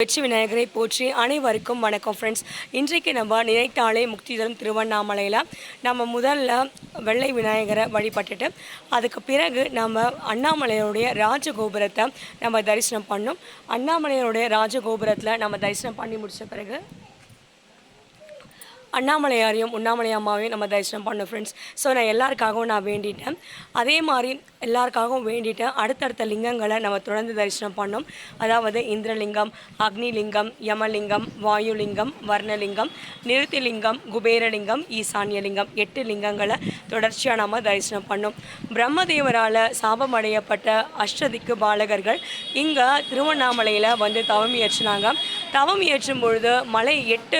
வெற்றி விநாயகரை போற்றி அனைவருக்கும் வணக்கம் ஃப்ரெண்ட்ஸ் இன்றைக்கு நம்ம நினைத்தாலே முக்தி தரும் திருவண்ணாமலையில் நம்ம முதல்ல வெள்ளை விநாயகரை வழிபட்டுட்டு அதுக்கு பிறகு நம்ம அண்ணாமலையோடைய ராஜகோபுரத்தை நம்ம தரிசனம் பண்ணோம். அண்ணாமலையோடைய ராஜகோபுரத்தில் நம்ம தரிசனம் பண்ணி முடிச்ச பிறகு அண்ணாமலையாரையும் உண்ணாமலை அம்மாவையும் நம்ம தரிசனம் பண்ணோம் ஃப்ரெண்ட்ஸ் ஸோ நான் எல்லாருக்காகவும் நான் வேண்டிட்டேன். அதே மாதிரி எல்லாருக்காகவும் வேண்டிட்டு அடுத்தடுத்த லிங்கங்களை நம்ம தொடர்ந்து தரிசனம் பண்ணோம். அதாவது இந்திரலிங்கம் அக்னிலிங்கம் யமலிங்கம் வாயுலிங்கம் வர்ணலிங்கம் நிறுத்திலிங்கம் குபேரலிங்கம் ஈசான்யலிங்கம். எட்டு லிங்கங்களை தொடர்ச்சியாக நம்ம தரிசனம் பண்ணோம். பிரம்மதேவரால் சாபமடையப்பட்ட அஷ்டதிக்கு பாலகர்கள் இங்கே திருவண்ணாமலையில் வந்து தவம் தவம் இயற்றும் பொழுது மலை எட்டு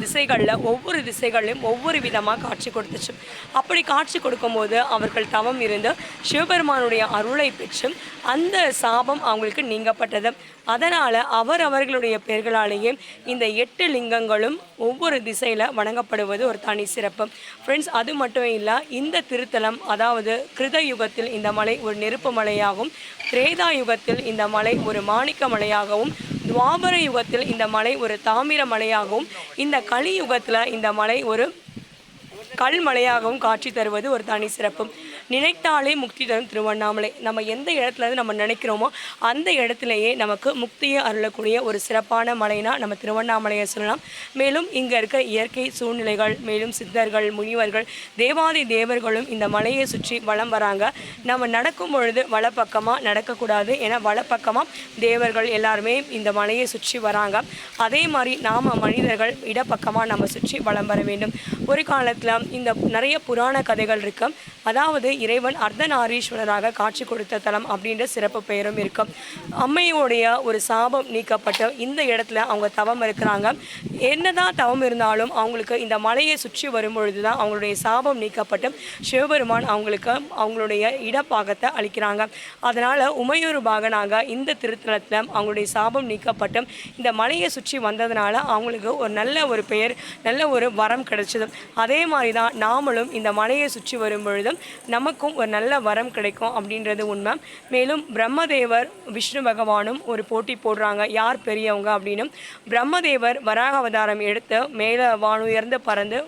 திசைகளில் ஒவ்வொரு திசைகளிலும் ஒவ்வொரு விதமாக காட்சி கொடுத்துச்சு. அப்படி காட்சி கொடுக்கும்போது அவர்கள் தவம் இருந்து சிவபெருமானுடைய அருளை பெற்று அந்த சாபம் அவங்களுக்கு நீங்கப்பட்டது. அதனால் அவர் அவர்களுடைய பெயர்களாலேயே இந்த எட்டு லிங்கங்களும் ஒவ்வொரு திசையில் வணங்கப்படுவது ஒரு தனி சிறப்பு. ஃப்ரெண்ட்ஸ் அது மட்டும் இல்லை இந்த திருத்தலம் அதாவது கிருத யுகத்தில் இந்த மலை ஒரு நெருப்பு மலையாகவும் திரேதா யுகத்தில் இந்த மலை ஒரு மாணிக்க மலையாகவும் துவாபர யுகத்தில் இந்த மலை ஒரு தாமிர மலையாகவும் இந்த கலியுகத்தில் இந்த மலை ஒரு கல்மலையாகவும் காட்சி தருவது ஒரு தனி சிறப்பு. நினைத்தாலே முக்தி தரும் திருவண்ணாமலை. நம்ம எந்த இடத்துல இருந்து நம்ம நினைக்கிறோமோ அந்த இடத்துலையே நமக்கு முக்தியை அருளக்கூடிய ஒரு சிறப்பான மலைனா நம்ம திருவண்ணாமலையை சொல்லலாம். மேலும் இங்கே இருக்க இயற்கை சூழ்நிலைகள் மேலும் சித்தர்கள் முனிவர்கள் தேவாதி தேவர்களும் இந்த மலையை சுற்றி வலம் வராங்க. நம்ம நடக்கும் பொழுது வலப்பக்கமாக நடக்கக்கூடாது ஏன்னா வலப்பக்கமாக தேவர்கள் எல்லாருமே இந்த மலையை சுற்றி வராங்க. அதே மாதிரி நாம் மனிதர்கள் இடப்பக்கமாக நம்ம சுற்றி வலம் வர வேண்டும். ஒரு காலத்தில் இந்த நிறைய புராண கதைகள் இருக்கு. அதாவது இறைவன் அர்த்தநாரீஸ்வரராக காட்சி கொடுத்த தலம் அப்படின்ற சிறப்பு பெயரும் இருக்கும். அம்மையோடைய ஒரு சாபம் நீக்கப்பட்டு இந்த இடத்துல அவங்க தவம் இருக்கிறாங்க. என்னதான் தவம் இருந்தாலும் அவங்களுக்கு இந்த மலையை சுற்றி வரும்பொழுது தான் அவங்களுடைய சாபம் நீக்கப்பட்டு சிவபெருமான் அவங்களுக்கு அவங்களுடைய இடப்பாகத்தை அளிக்கிறாங்க. அதனால் உமையூர் பாகனாக இந்த திருத்தலத்தில் அவங்களுடைய சாபம் நீக்கப்பட்டு இந்த மலையை சுற்றி வந்ததுனால அவங்களுக்கு ஒரு நல்ல ஒரு பெயர் நல்ல ஒரு வரம் கிடைச்சது. அதே மாதிரி தான் நாமளும் இந்த மலையை சுற்றி வரும் பொழுதும் நமக்கும் ஒரு நல்ல வரம் கிடைக்கும் அப்படின்றது உண்மை. மேலும் பிரம்மதேவர் விஷ்ணு பகவானும் ஒரு போட்டி போடுறாங்க. யார் பெரியவங்க அப்படின்னு. பிரம்மதேவர் வராக அவதாரம் எடுத்து மேலே வானுயர்ந்து பறந்து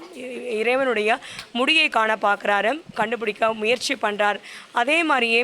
இறைவனுடைய முடியை காண பார்க்குறாரு. கண்டுபிடிக்க முயற்சி பண்ணுறார் அதே மாதிரியே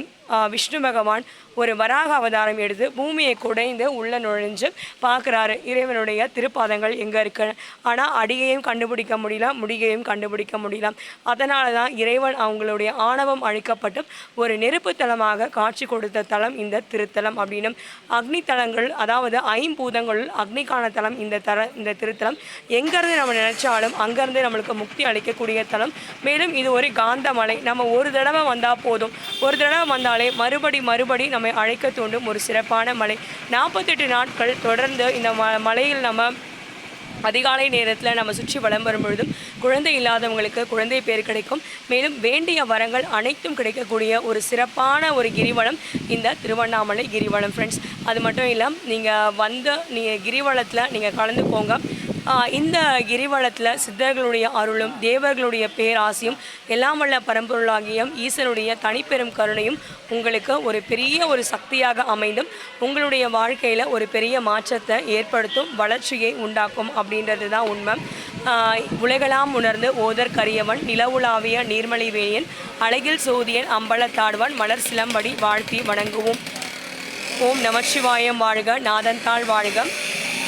விஷ்ணு பகவான் ஒரு வராக அவதாரம் எடுத்து பூமியை குடைந்து உள்ள நுழைஞ்சு பார்க்குறாரு. இறைவனுடைய திருப்பாதங்கள் எங்கே இருக்கு? ஆனால் அடியையும் கண்டுபிடிக்க முடியல முடியையும் கண்டுபிடிக்க முடியல. அதனால தான் இறைவன் அவங்களுடைய ஆணவம் அழிக்கப்பட்டு ஒரு நெருப்பு தலமாக காட்சி கொடுத்த தலம் இந்த திருத்தலம் அப்படின்னு அக்னி தலங்கள் அதாவது ஐம்பூதங்களுள் அக்னிக்கான தலம் இந்த தல இந்த திருத்தலம் எங்கேருந்து நம்ம நினச்சாலும் அங்கேருந்து நம்மளுக்கு முக்தி அளிக்கக்கூடிய தலம். மேலும் இது ஒரு காந்தமலை. நம்ம ஒரு தடவை வந்தால் போதும். ஒரு தடவை வந்தால் மறுபடி மறுபடி நம்மை அழைக்க தூண்டும் ஒரு சிறப்பான மலை. நாற்பத்தெட்டு நாட்கள் தொடர்ந்து இந்த ம மலையில் நம்ம அதிகாலை நேரத்தில் நம்ம சுற்றி வளம் வரும் பொழுதும் குழந்தை இல்லாதவங்களுக்கு குழந்தை பேர் கிடைக்கும். மேலும் வேண்டிய வரங்கள் அனைத்தும் கிடைக்கக்கூடிய ஒரு சிறப்பான ஒரு கிரிவலம் இந்த திருவண்ணாமலை கிரிவலம் ஃப்ரெண்ட்ஸ் அது மட்டும் இல்லை நீங்கள் வந்து நீங்கள் கிரிவலத்தில் நீங்கள் கலந்துக்கோங்க போங்க. இந்த கிரிவலத்தில் சித்தர்களுடைய அருளும் தேவர்களுடைய பேராசியும் எல்லாம் வல்ல பரம்பொருளாகியும் ஈசனுடைய தனிப்பெரும் கருணையும் உங்களுக்கு ஒரு பெரிய ஒரு சக்தியாக அமைந்தும் உங்களுடைய வாழ்க்கையில் ஒரு பெரிய மாற்றத்தை ஏற்படுத்தும் வளர்ச்சியை உண்டாக்கும் அப்படின்றது தான் உண்மை. ஆஹ் உலகெல்லாம் உணர்ந்து ஓதர் கரியவன் நிலவுலாவிய நீர்மலி வேயன் அழகில் சோதியன் அம்பலத்தாழ்வன் மலர் சிலம்படி வாழ்த்தி வணங்குவோம். ஓம் நமச்சிவாயம் வாழ்க நாதன் தாழ் வாழ்க.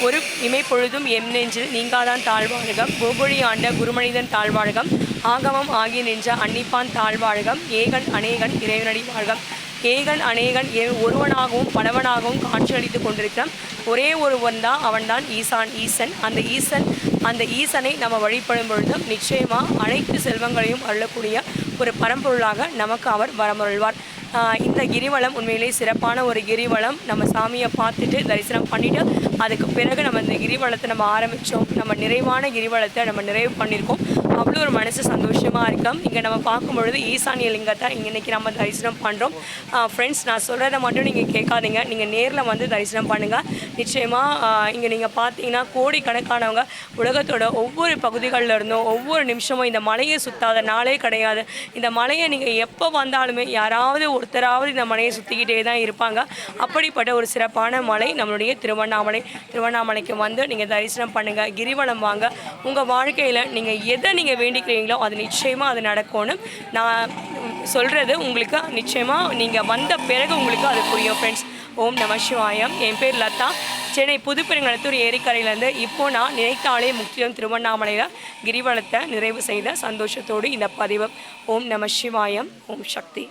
ஒரு இமைப்பொழுதும் எம் நெஞ்சில் நீங்காதான் தாழ்வாழ்கம். கோகுழி ஆண்ட குருமனிதன் தாழ்வாழகம். ஆகமம் ஆகி நின்ற அன்னிப்பான் தாழ்வாழகம். ஏகன் அநேகன் இறைவனடி வாழ்கம். ஏகன் அநேகன் ஏ- ஒருவனாகவும் பலவனாகவும் காட்சியளித்து கொண்டிருக்கிறான். ஒரே ஒருவன் தான் அவன்தான் ஈசான் ஈசன். அந்த ஈசன் அந்த ஈசனை நம்ம வழிபடும் பொழுதும் நிச்சயமாக அனைத்து செல்வங்களையும் அருளக்கூடிய ஒரு பரம்பொருளாக நமக்கு அவர் வரமருள்வார். இந்த கிரிவலம் உண்மையிலே சிறப்பான ஒரு கிரிவலம். நம்ம சாமியை பார்த்துட்டு தரிசனம் பண்ணிவிட்டு அதுக்கு பிறகு நம்ம இந்த கிரிவலத்தை நம்ம ஆரம்பித்தோம் நம்ம நிறைவான கிரிவலத்தை நம்ம நிறைவு பண்ணியிருக்கோம். அவ்வளோ ஒரு மனசு சந்தோஷமாக இருக்கும். இங்கே நம்ம பார்க்கும் பொழுது ஈசானிய லிங்கத்தை இங்கே இன்னைக்கு நம்ம தரிசனம் பண்ணுறோம் ஃப்ரெண்ட்ஸ் நான் சொல்கிறத மட்டும் நீங்கள் கேட்காதீங்க. நீங்கள் நேரில் வந்து தரிசனம் பண்ணுங்கள் நிச்சயமாக இங்கே நீங்கள் பார்த்தீங்கன்னா கோடிக்கணக்கானவங்க உலகத்தோட ஒவ்வொரு பகுதிகளில் இருந்தும் ஒவ்வொரு நிமிஷமும் இந்த மலையை சுற்றாத நாளே கிடையாது. இந்த மலையை நீங்கள் எப்போ வந்தாலுமே யாராவது ஒருத்தராவது இந்த மலையை சுற்றிக்கிட்டே தான் இருப்பாங்க. அப்படிப்பட்ட ஒரு சிறப்பான மலை நம்மளுடைய திருவண்ணாமலை. திருவண்ணாமலைக்கு வந்து நீங்கள் தரிசனம் பண்ணுங்கள் கிரிவலம் வாங்க. உங்கள் வாழ்க்கையில் நீங்கள் எதை நீங்கள் வேண்டிக்கிறீங்களோ அது நிச்சயமாக அது நடக்கணும். நான் சொல்கிறது உங்களுக்கு நிச்சயமாக நீங்கள் வந்த பிறகு உங்களுக்கு அது புரியும் ஃப்ரெண்ட்ஸ் ஓம் நம சிவாயம். என் பேர் லதா. சென்னை புதுப்பெருங்கலத்தூர் ஏரிக்கரையிலேருந்து இப்போ நான் நினைத்தாலே முக்கியம் திருவண்ணாமலையில் கிரிவலத்தை நிறைவு செய்த சந்தோஷத்தோடு இந்த பதிவு. ஓம் நம சிவாயம். ஓம் சக்தி.